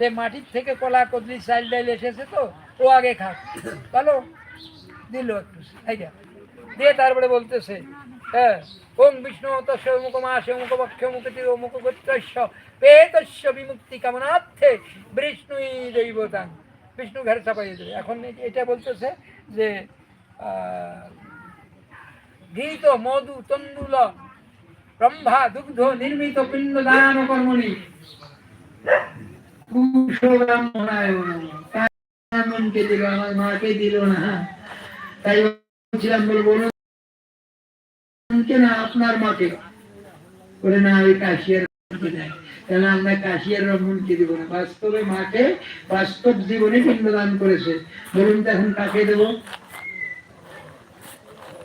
যে মাটির থেকে কলা, কদলি চাইল ডাইল এসেছে তো, ও আগে খাক। ভালো? দিল একটু দিয়ে তারপরে বলতেছে হ্যাঁ ওম বিষ্ণু তস্য মাস অমুক বক্ষ তীর অমুক গোত্রস্য, পেতস্য বিমুক্তি কামনার্থে বিষ্ণুই দৈবতাং। বিষ্ণু ঘরে চাপাইয়ে দেবে। এখন এটা বলতেছে যে ঘৃত মধু তন্ডুল ব্রহ্মা, দুগ্ধ, নির্মিত পিণ্ড, দান কর্মণি আপনার মাকে বলে না ওই কাশিয়ার কেন আমরা কাশিয়ার রমণকে দিব না বাস্তবে মাকে বাস্তব জীবনে পিণ্ডদান করেছে বলুন তো এখন কাকে দেবো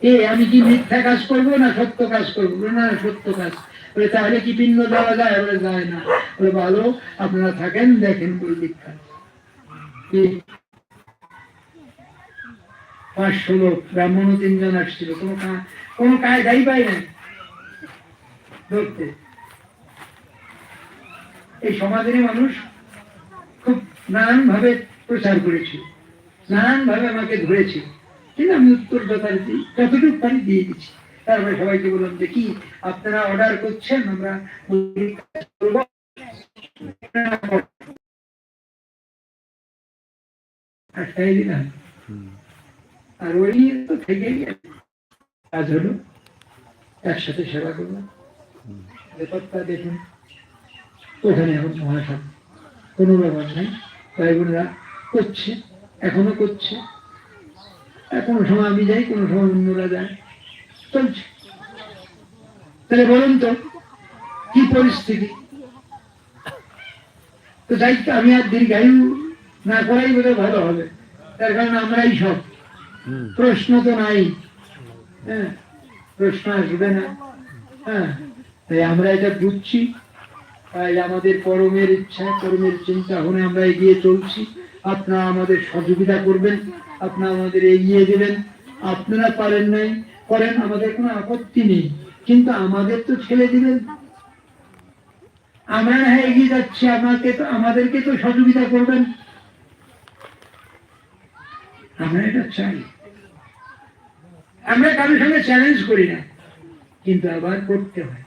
এ, আমি কি মিথ্যা কাজ করব না সত্য কাজ করব? না, সত্য কাজ। বলে, তাহলে কি পিণ্ড দেওয়া যায়? বলে, যায় না। বলে, ভালো, আপনারা থাকেন, দেখেন দীক্ষা কি? পাঁচশো লোক ব্রাহ্মণ তিনজন আসছিল। কোনো কোনো কায়দাই পাই নাই। ধরতে। এই সমাজেরই মানুষ খুব নানান ভাবে প্রচার করেছে নানান ভাবে আমাকে ধরেছে কিন্তু আমি উত্তর যথারীতি যতটুকু পারি দিয়ে দিচ্ছি। তারপরে সবাইকে বললাম যে কি আপনারা অর্ডার করছেন আমরা আটকাই দিলাম। আর ওই তো থেকেই কাজ হলো একসাথে সেবা করলাম। ব্যাপারটা দেখুন ওখানে এখন মহাসভা কোনো ব্যাপার নেই। ভাই বোনেরা করছে এখনও করছে। কোনো সময় আমি যাই কোনো সময় অন্যরা যায়। চলছে। তাহলে বলুন তো কি পরিস্থিতি? তো তো আমি আর দীর্ঘায়ু না করাই বোধ ভালো হবে। তার কারণ আমরাই সব। প্রশ্ন তো নাই। হ্যাঁ প্রশ্ন আসবে না। হ্যাঁ তাই আমরা এটা বুঝছি। তাই আমাদের পরমের ইচ্ছা পরমের চিন্তা ভাবনা আমরা এগিয়ে চলছি। আপনারা আমাদের সহযোগিতা করবেন, আপনারা আমাদের এগিয়ে দেবেন আপনারা পারেন নাই, করেন, আমাদের কোনো আপত্তি নেই। কিন্তু আমাদের তো ছেড়ে দিবেন। আমরা না এগিয়ে যাচ্ছি, আমাকে তো, আমাদেরকে তো সহযোগিতা করবেন। আমরা এটা চাই। আমরা কারোর সঙ্গে চ্যালেঞ্জ করি না, কিন্তু আবার করতে হয়।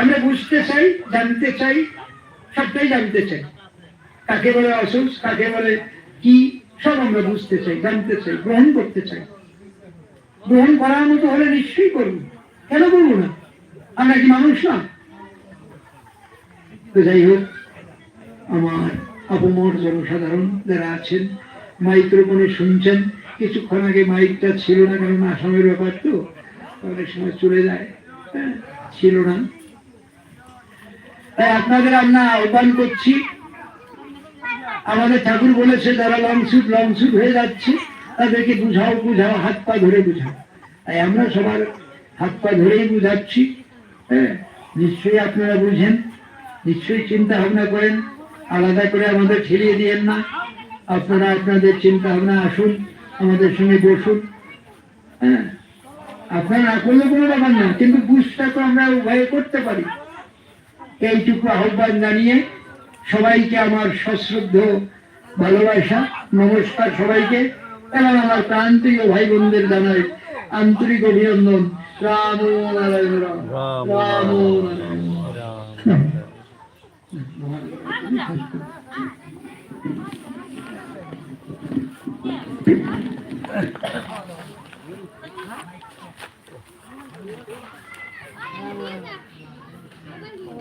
আমরা বুঝতে চাই, জানতে চাই, সবটাই জানতে চাই। কাকে বলে অসুখ কাকে বলে কি সব আমরা বুঝতে চাই জানতে চাই গ্রহণ করতে চাই। গ্রহণ করার মতো হলে নিশ্চয়ই করব। কেন করব না? আমরা কি মানুষ না তো যাই হোক আমার অপমর জনসাধারণ যারা আছেন মাইক্রোফোনে শুনছেন কিছুক্ষণ আগে মাইকটা ছিল না কারণ আসামের ব্যাপার তো অনেক সময় চলে যায় হ্যাঁ, ছিল না। তাই আপনাদের আমরা আহ্বান করছি আমাদের ঠাকুর বলেছে যারা লং সুট লং সুট হয়ে যাচ্ছে। তাদেরকে বুঝাও বুঝাও, হাত পা ধরে বুঝাও। তাই আমরা সবার হাত পা ধরেই বুঝাচ্ছি হ্যাঁ? নিশ্চয়ই আপনারা বুঝেন, নিশ্চয়ই চিন্তা ভাবনা করেন, আলাদা করে আমাদের ছেড়িয়ে দিয়েন না। আপনারা আপনাদের চিন্তা ভাবনা আসুন, আমাদের সঙ্গে বসুন হ্যাঁ? আপনারা না করলে কোনো ব্যাপার না, কিন্তু বুঝটা তো আমরা উভয়ে করতে পারি। এইটুকু আহ্বান জানিয়ে সবাইকে আমার সশ্রদ্ধ ভালোবাসা নমস্কার সবাইকে। এবং আমার প্রান্তীয় ভাই বোনদের জানাই আন্তরিক অভিনন্দন। রাম নারায়ণ রাম। রাম রাম নারায়ণ। নারায়ণ রাম